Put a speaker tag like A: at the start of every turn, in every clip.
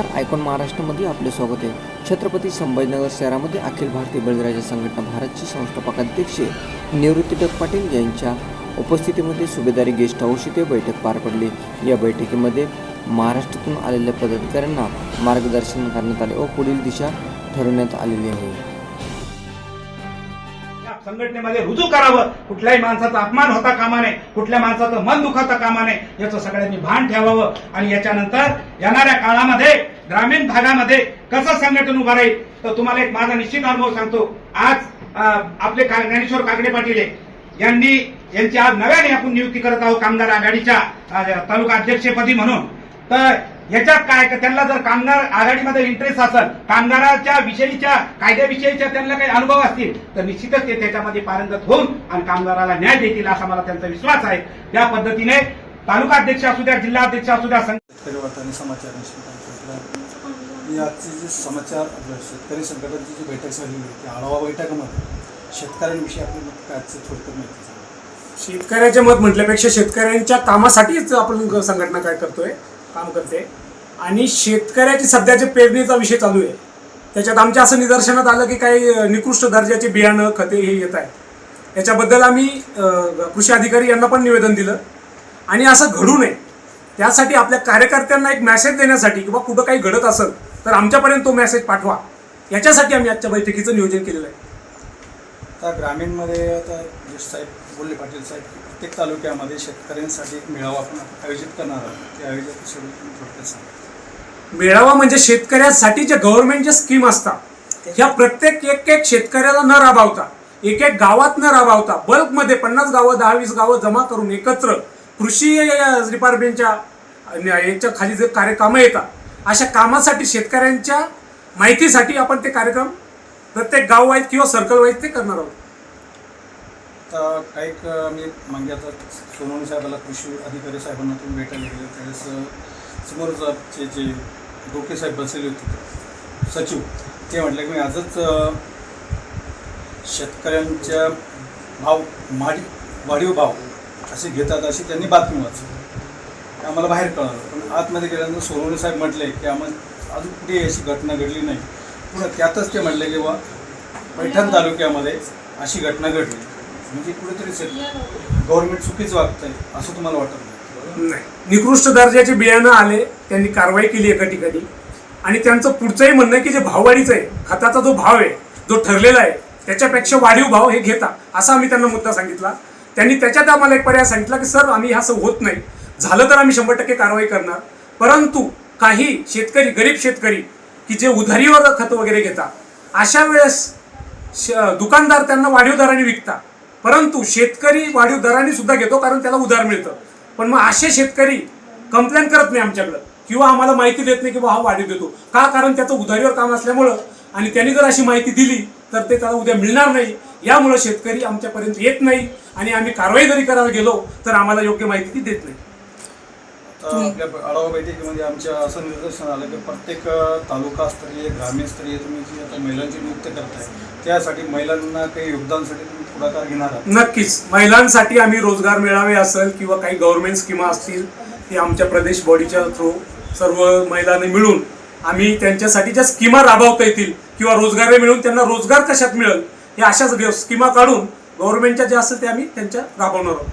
A: नमस्कार. आयकॉन महाराष्ट्रामध्ये आपले स्वागत आहे. छत्रपती संभाजीनगर शहरामध्ये अखिल भारतीय बळीराजा संघटना भारतचे संस्थापक अध्यक्ष निवृत्ती डग पाटील यांच्या उपस्थितीमध्ये सुभेदारी गेस्ट हाऊस इथे बैठक पार पडली. या बैठकीमध्ये महाराष्ट्रातून आलेल्या पदाधिकाऱ्यांना मार्गदर्शन करण्यात आले व पुढील दिशा ठरवण्यात आलेली आहे.
B: संघटनेमध्ये रुजू करावं. कुठल्याही माणसाचा अपमान होता कामा नये. कुठल्या माणसाचं मन दुखावता कामा नये. याचं सगळ्यांनी भान ठेवावं. आणि याच्यानंतर येणाऱ्या काळामध्ये ग्रामीण भागामध्ये कसं संघटन उभं राहील तर तुम्हाला एक माझा निश्चित अनुभव सांगतो. आज आपले का- ज्ञानेश्वर काकडे पाटील आहे. यांनी यांची आज नव्याने आपण नियुक्ती करत आहोत कामगार आघाडीच्या तालुका अध्यक्षपदी म्हणून. तर याच्यात काय का त्यांना जर कामगार आघाडीमध्ये इंटरेस्ट असेल कामगाराच्या विषयीच्या कायद्याविषयीच्या त्यांना काही अनुभव असतील तर निश्चितच ते त्याच्यामध्ये पारंगत होऊन आणि कामगाराला न्याय देतील असा मला त्यांचा विश्वास आहे. त्या पद्धतीने तालुका अध्यक्ष असू द्या जिल्हा अध्यक्ष असू द्या
C: समाचार ही आजची जी समाचार शेतकरी संघटनेची जी बैठक झालेली आहे त्या आढावा बैठकीमध्ये शेतकऱ्यांविषयी आपलं मत काय आजचं थोडक्यात माहिती सांगा.
D: शेतकऱ्याचे मत म्हटल्यापेक्षा शेतकऱ्यांच्या कामासाठीच आपण संघटना काय करतोय काम करते. आणि शेतकऱ्याची सध्याच्या पेरणीचा विषय चालू आहे. त्याच्यात आमच्या असं निदर्शनात आलं की काही निकृष्ट दर्जाचे बियाणं खते हे येत आहे याच्याबद्दल आम्ही कृषी अधिकारी यांना पण निवेदन दिलं. आणि असं घडू नये. त्यासाठी आपल्या कार्यकर्त्यांना एक मेसेज देण्यासाठी किंवा कुठं काही घडत असेल तर आमच्यापर्यंत तो मेसेज पाठवा. याच्यासाठी आम्ही आजच्या बैठकीचं नियोजन केलेलं आहे.
C: आता ग्रामीणमध्ये आता साहेब बोलले पाटील साहेब प्रत्येक तालुक्यामध्ये शेतकऱ्यांसाठी एक मेळावा आपण आयोजित करणार आहोत. ते आयोजित थोडक्यात सांगा
D: मेळावा म्हणजे शेतकऱ्यांसाठी जे गव्हर्नमेंटच्या स्कीम असतात ह्या प्रत्येक एक एक शेतकऱ्याला न राबवता एक एक गावात न राबवता बल्कमध्ये पन्नास गावं दहा वीस गावं जमा करून एकत्र कृषी डिपार्टमेंटच्या यांच्या खाली जे कार्यक्रम येतात अशा कामासाठी शेतकऱ्यांच्या माहितीसाठी आपण ते कार्यक्रम प्रत्येक गाव वाईज किंवा सर्कल वाईज ते करणार आहोत.
C: काही मी मागे आता सोनवणी साहेबाला कृषी अधिकारी साहेबांना तुम्ही भेटायला गेले त्यावेळेस अ, जे डोके साहेब बसलेले होते. सचिव ते म्हटलं की मी आजच शेतकऱ्यांच्या भाव माडी वाढीव भाव असे घेतात अशी त्यांनी बातमी वाचली. ते आम्हाला बाहेर कळालं. पण आतमध्ये गेल्यानंतर सोनवणे साहेब म्हटले की आम्हाला अजून कुठे अशी घटना घडली नाही. पुन्हा त्यातच ते म्हटले की बा पैठण तालुक्यामध्ये अशी घटना घडली. म्हणजे कुठेतरी गव्हर्नमेंट चुकीचं वागतंय असं तुम्हाला वाटत? नाही.
D: निकृष्ट दर्जाचे बियाणं आले त्यांनी कारवाई केली एका ठिकाणी. आणि त्यांचं पुढचंही म्हणणं आहे की जे भाववाढीचं आहे खताचा जो भाव आहे जो ठरलेला आहे त्याच्यापेक्षा वाढीव भाव हे घेता असा आम्ही त्यांना मुद्दा सांगितला. त्यांनी त्याच्यात आम्हाला एक पर्याय सांगितला की सर आम्ही असं होत नाही. झालं तर आम्ही शंभर टक्के कारवाई करणार. परंतु काही शेतकरी गरीब शेतकरी की जे उधारीवर खत वगैरे घेतात अशा वेळेस श- दुकानदार त्यांना वाढीव दराने विकतात परंतु शेतकरी वाढीव दराने सुद्धा घेतो कारण त्याला उधार मिळतं. पण मग असे शेतकरी कंप्लेंट करत नाही आमच्याकडं. किंवा आम्हाला माहिती देत नाही की हा वाढीव देतो. का? कारण त्याचं उधारीवर काम असल्यामुळं आणि त्यांनी जर अशी माहिती दिली तर ते त्याला उद्या मिळणार नाही. यामुळं शेतकरी आमच्यापर्यंत येत नाही आणि आम्ही कारवाई जरी करायला गेलो तर आम्हाला योग्य माहिती ती देत नाही.
C: आपल्या आढावा बैठकीमध्ये आमच्या असं निदर्शन आलं की प्रत्येक अ, तालुकास्तरीय ग्रामीणस्तरीय तुम्ही जी आता महिलांची नियुक्ती करताय त्यासाठी महिलांना काही योगदानासाठी तुम्ही पुढाकार घेणार आहात.
D: नक्कीच. महिलांसाठी आम्ही रोजगार मेळावे असेल किंवा काही गव्हर्नमेंट स्कीमा असतील ते आमच्या प्रदेश बॉडीच्या थ्रू सर्व महिलांनी मिळून आम्ही त्यांच्यासाठी ज्या स्कीमा राबवता येतील किंवा रोजगार मिळून त्यांना रोजगार कशात मिळेल या अशाच स्कीमा काढून गव्हर्नमेंटच्या ज्या असेल ते आम्ही त्यांच्या राबवणार आहोत.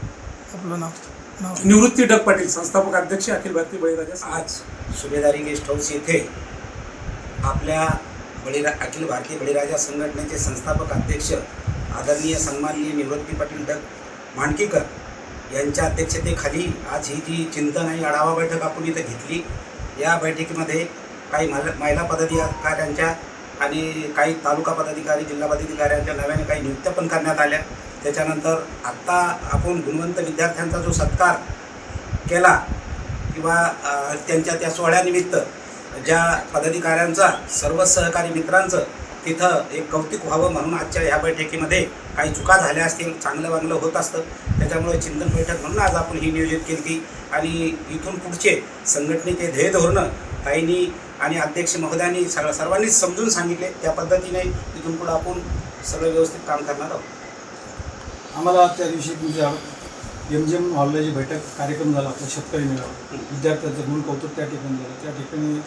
C: आपलं नाव नाव
D: निवृत्ती डग पाटील संस्थापक अध्यक्ष अखिल भारतीय बळीराजा.
E: आज सुभेदारी गेस्ट हाऊस येथे आपल्या बळीरा अखिल भारतीय बळीराजा संघटनेचे संस्थापक अध्यक्ष आदरणीय सन्माननीय निवृत्ती पाटील डग मांडकीकर यांच्या अध्यक्षतेखाली आज ही जी चिंतन आणि आढावा बैठक आपण इथं घेतली या बैठकीमध्ये काही महिला महिला पदाधिकाऱ्यांच्या आणि काही तालुका पदाधिकारी जिल्हा पदाधिकाऱ्यांच्या नव्याने काही नियुक्त्या पण करण्यात आल्या. त्याच्यानंतर आत्ता आपण गुणवंत विद्यार्थ्यांचा जो सत्कार केला किंवा त्यांच्या त्या सोहळ्यानिमित्त ज्या पदाधिकाऱ्यांचा सर्व सहकारी मित्रांचं तिथं एक कौतिक व्हावं म्हणून आजच्या ह्या बैठकीमध्ये काही चुका झाल्या असतील चांगलं वांगलं होत असतं. त्याच्यामुळे चिंतन बैठक म्हणून आज आपण ही नियोजित केली ती आणि इथून पुढचे संघटनेचे ध्येय धोरणं काहींनी आणि अध्यक्ष महोदयांनी सगळं सर्वांनीच समजून सांगितले. त्या पद्धतीने इथून पुढं आपण सगळं व्यवस्थित काम करणार आहोत.
C: आम्हाला त्या दिवशी तुमच्या एम जी एम हॉलला जी बैठक कार्यक्रम झाला आपला शेतकरी मेळावा विद्यार्थ्यांचं गुण कौतुक त्या ठिकाणी झालं. त्या ठिकाणी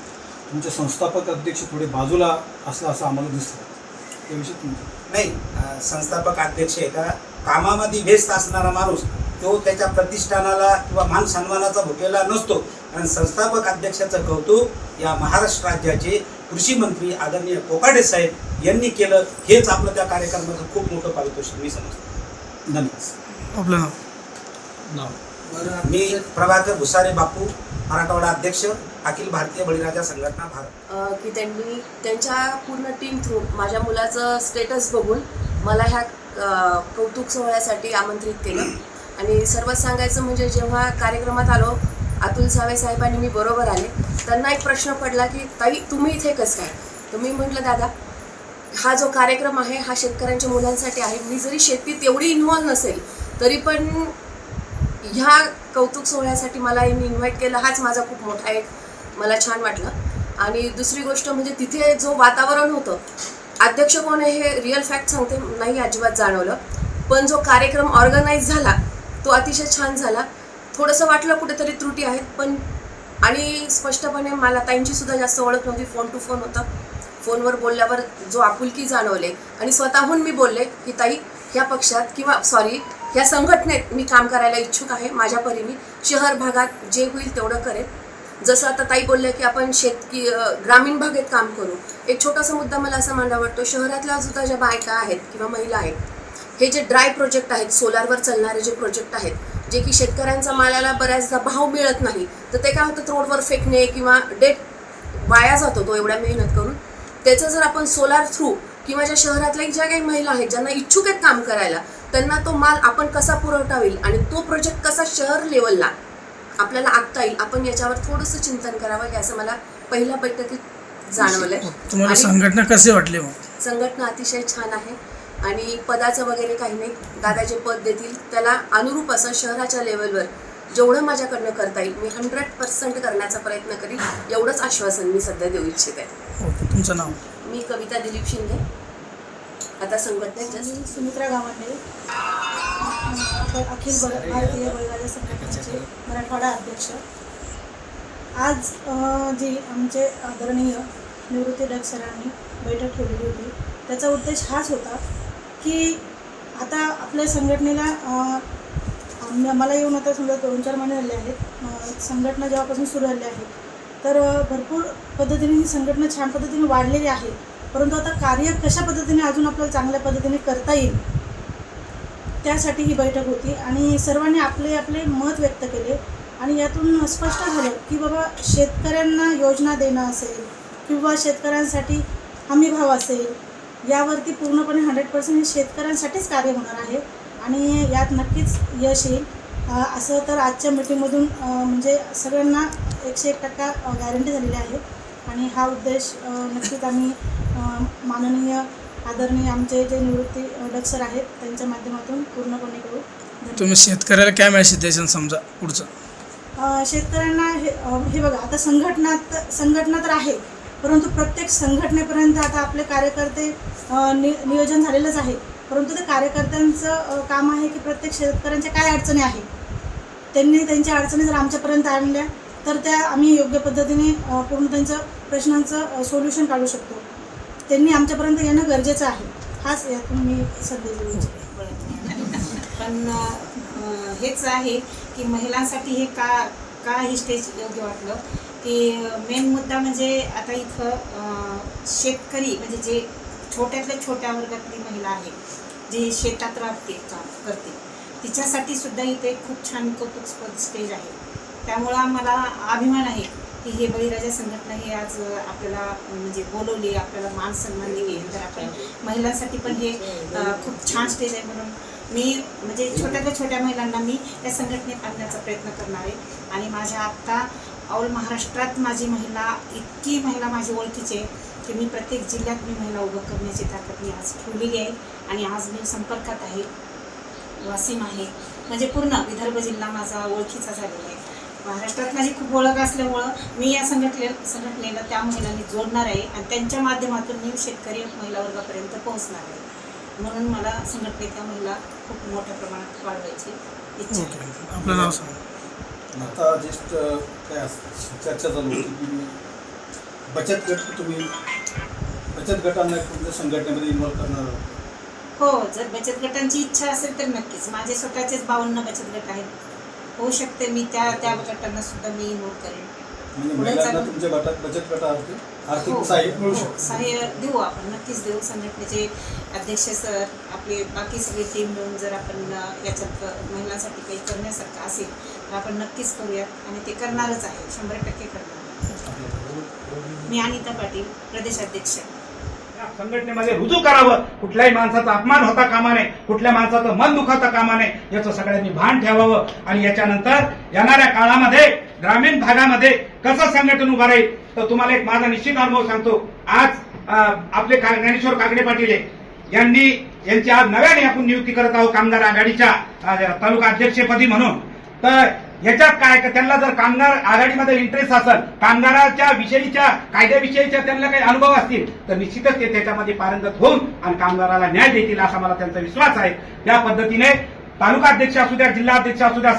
C: तुमचे संस्थापक अध्यक्ष थोडे बाजूला असलं असं आम्हाला दिसलं त्याविषयी तुमचं
E: नाही संस्थापक अध्यक्ष आहे का? कामामध्ये व्यस्त असणारा माणूस तो त्याच्या प्रतिष्ठानाला किंवा मान सन्मानाचा भुकेला नसतो. आणि संस्थापक अध्यक्षाचं कौतुक या महाराष्ट्र राज्याचे कृषी मंत्री आदरणीय कोकाडे साहेब यांनी केलं हेच आपलं त्या कार्यक्रमाचं खूप मोठं पारितोषिक मी समजतो.
C: धन्यवाद.
F: आपलं नाव?
E: मी प्रभाकर भुसारे बापू मराठवाडा अध्यक्ष अखिल भारतीय बळीराजा संघटना भारत.
G: की त्यांनी त्यांच्या पूर्ण टीम थ्रू माझ्या मुलाचं स्टेटस बघून मला ह्या कौतुक सोहळ्यासाठी आमंत्रित केलं. आणि सर्वात सांगायचं म्हणजे जेव्हा कार्यक्रमात आलो अतुल सावे साहेबांनी मी बरोबर आले. त्यांना एक प्रश्न पडला की ताई तुम्ही इथे कसं काय? तुम्ही म्हटलं दादा हा जो कार्यक्रम आहे हा शेतकऱ्यांच्या मुलांसाठी आहे. मी जरी शेतीत एवढी इन्वॉल्व्ह नसेल तरी पण ह्या कौतुक सोहळ्यासाठी मला यांनी इन्व्हाइट केलं. हाच माझा खूप मोठा एक मला छान वाटलं. आणि दुसरी गोष्ट म्हणजे तिथे जो वातावरण होतं अध्यक्ष कोण आहे हे रिअल फॅक्ट सांगते नाही अजिबात जाणवलं. पण जो कार्यक्रम ऑर्गनाईज झाला तो अतिशय छान झाला. थोडंसं वाटलं कुठेतरी त्रुटी आहेत पण आणि स्पष्टपणे मला ताईंची सुद्धा जास्त ओळख नव्हती फोन टू फोन होता. फोनवर बोलल्यावर जो आपुलकी जाणवले आणि स्वतःहून मी बोलले की ताई ह्या पक्षात किंवा सॉरी ह्या संघटनेत मी काम करायला इच्छुक आहे माझ्या परीने. शहर भागात जे होईल तेवढं करेन. जसं आता ताई बोलल्या की आपण शेतकी ग्रामीण भागात काम करू. एक छोटासा मुद्दा मला असा मांडा वाटतो शहरातल्या सुद्धा ज्या बायका आहेत किंवा महिला आहेत हे जे ड्राय प्रोजेक्ट आहेत सोलारवर चालणारे जे प्रोजेक्ट आहेत जे की शेतकऱ्यांचा मालाला बऱ्याचदा भाव मिळत नाही तर ते काय होतं रोडवर फेकणे किंवा डेट वाया जातो तो एवढ्या मेहनत करून. त्याचं जर आपण सोलार थ्रू किंवा ज्या शहरातल्या ज्या काही महिला आहेत ज्यांना इच्छुक आहेत काम करायला त्यांना तो माल आपण कसा पुरवठा होईल आणि तो प्रोजेक्ट कसा शहर लेवलला आपल्याला आखता येईल आपण याच्यावर थोडंसं चिंतन करावं हे असं मला पहिल्या बैठकीत जाणवलंय.
F: तुम्हाला संघटना कसे वाटले
G: संघटना अतिशय छान आहे आणि पदाचं वगैरे काही नाही. दादा जे पद देतील. त्याला अनुरूप असं शहराच्या लेवलवर जेवढं माझ्याकडनं करता येईल मी हंड्रेड पर्सेंट करण्याचा प्रयत्न करीन. एवढंच आश्वासन मी सध्या देऊ इच्छिते.
F: ओके तुमचं नाव?
G: मी कविता दिलीप शिंदे. आता संघटनेत
H: सुमित्रा गावाने अखिल भारतीय बळीराजा संघटनेचे मराठवाडा अध्यक्ष. आज जी आमचे आदरणीय निवृत्ती डग सरांनी बैठक ठेवलेली होती त्याचा उद्देश हाच होता की आता आपल्या संघटनेला मला येऊन आता समजा दोन चार महिने झाले आहेत संघटना जेव्हापासून सुरू झाली आहे तर भरपूर पद्धतीने ही संघटना छान पद्धतीने वाढलेली आहे. परंतु आता कार्य कशा पद्धतीने अजून आपल्याला चांगल्या पद्धतीने करता येईल त्यासाठी ही बैठक होती आणि सर्वांनी आपले आपले मत व्यक्त केले. आणि यातून स्पष्ट झालं की बाबा शेतकऱ्यांना योजना देणं असेल किंवा शेतकऱ्यांसाठी हमी भाव असेल यावरती पूर्णपणे हंड्रेड पर्सेंट हे शेतकऱ्यांसाठीच कार्य होणार आहे आणि यात नक्कीच यश येईल. असं तर आजच्या मीटिंगमधून म्हणजे सगळ्यांना एकशे एक टक्का गॅरंटी झालेली आहे. आणि हा उद्देश नक्कीच आम्ही माननीय आदरणीय आमचे जे निवृत्ती डक्सर आहेत त्यांच्या माध्यमातून पूर्णपणे करू.
F: तुम्ही शेतकऱ्याला काय मेसेज द्यायचं समजा पुढचं?
H: शेतकऱ्यांना हे हे बघा आता संघटना त- संघटना तर आहे परंतु प्रत्येक संघटनेपर्यंत आता आपले कार्यकर्ते नि नियोजन झालेलंच आहे. परंतु ते कार्यकर्त्यांचं काम आहे की प्रत्येक शेतकऱ्यांच्या काय अडचणी आहेत त्यांनी त्यांच्या अडचणी जर आमच्यापर्यंत आणल्या तर त्या आम्ही योग्य पद्धतीने पूर्ण त्यांचं प्रश्नांचं सोल्युशन काढू शकतो. त्यांनी आमच्यापर्यंत येणं गरजेचं आहे. हाच यातून मी संदेश
I: पण हेच आहे की महिलांसाठी हे का का हे स्टेज योग्य वाटलं की मेन मुद्दा म्हणजे आता इथं शेतकरी म्हणजे जे छोट्यातल्या छोट्या वर्गातली महिला आहे जी शेतात राहते काम करते तिच्यासाठी सुद्धा इथे खूप छान कौतुकस्पद स्टेज आहे. त्यामुळं आम्हाला अभिमान आहे. की हे बळीराजा संघटना हे आज आपल्याला म्हणजे बोलवली आपल्याला मान सन्मान दिली. तर आपण महिलांसाठी पण हे खूप छान स्टेज आहे म्हणून मी म्हणजे छोट्यातल्या छोट्या महिलांना मी या संघटनेत आणण्याचा प्रयत्न करणार आहे. आणि माझ्या आत्ता ऑल महाराष्ट्रात माझी महिला इतकी महिला माझी ओळखीची आहे की मी प्रत्येक जिल्ह्यात मी महिला उभं करण्याची ताकद मी आज ठेवलेली आहे. आणि आज मी संपर्कात आहे वासिम आहे. म्हणजे पूर्ण विदर्भ जिल्हा माझा ओळखीचा झालेला आहे. महाराष्ट्रात माझी खूप ओळख असल्यामुळं मी या संघटने संघटनेला त्या महिलांनी जोडणार आहे आणि त्यांच्या माध्यमातून मी शेतकरी महिला वर्गापर्यंत पोहोचणार आहे. म्हणून मला संघटनेच्या महिला खूप मोठ्या प्रमाणात वाढवायची इच्छा आहे.
F: ओके. आपलं नाव सांगा.
C: आता जस्ट काय चर्चा चालू होती की बचत गट तुम्ही बचत गटांना तुमच्या संघटनेमध्ये इन्व्हॉल्व करणार आहोत.
I: हो जर बचत गटांची इच्छा असेल तर नक्कीच. माझे स्वतःचेच बावन्न बचत गट आहेत. होऊ शकते. मी त्या त्या गटांना सुद्धा मी इन्व्हॉल्व करेन.
C: म्हणजे
I: पुढे
C: महिलांना
I: चालून-
C: तुमच्या गटात बचत गटावरती
I: हो,
C: आर्थिक सहाय्य मिळू
I: हो,
C: शकतं
I: सहाय्य देऊ आपण. नक्कीच देऊ. संघटनेचे अध्यक्ष सर आपले बाकी सगळी टीम मिळून जर आपण याच्यात महिलांसाठी काही करण्यासारखं असेल तर आपण नक्कीच करूयात. आणि ते करणारच आहे. शंभर टक्के करणार. मी अनिता पाटील प्रदेशाध्यक्ष.
B: संघटनेमध्ये रुजू करावं. कुठल्याही माणसाचा अपमान होता कामा नये. कुठल्या माणसाचं मन दुखावता कामा नये. याचं सगळ्यांनी भान ठेवावं. आणि याच्यानंतर येणाऱ्या काळामध्ये ग्रामीण भागामध्ये कसं संघटन उभं राहील तर तुम्हाला एक माझा निश्चित अनुभव सांगतो. आज आपले ज्ञानेश्वर कागडे पाटील आहे. यांनी यांची आज नव्याने आपण नियुक्ती करत आहोत कामगार आघाडीच्या तालुका अध्यक्षपदी म्हणून. तर याच्यात काय त्यांना जर कामगार आघाडीमध्ये इंटरेस्ट असेल कामगाराच्या विषयीच्या कायद्याविषयीच्या त्यांना काही अनुभव असतील तर निश्चितच ते त्याच्यामध्ये पारंगत होऊन आणि कामगाराला न्याय देतील असा मला त्यांचा विश्वास आहे. त्या पद्धतीने तालुका अध्यक्ष असू द्या जिल्हा अध्यक्ष असू द्या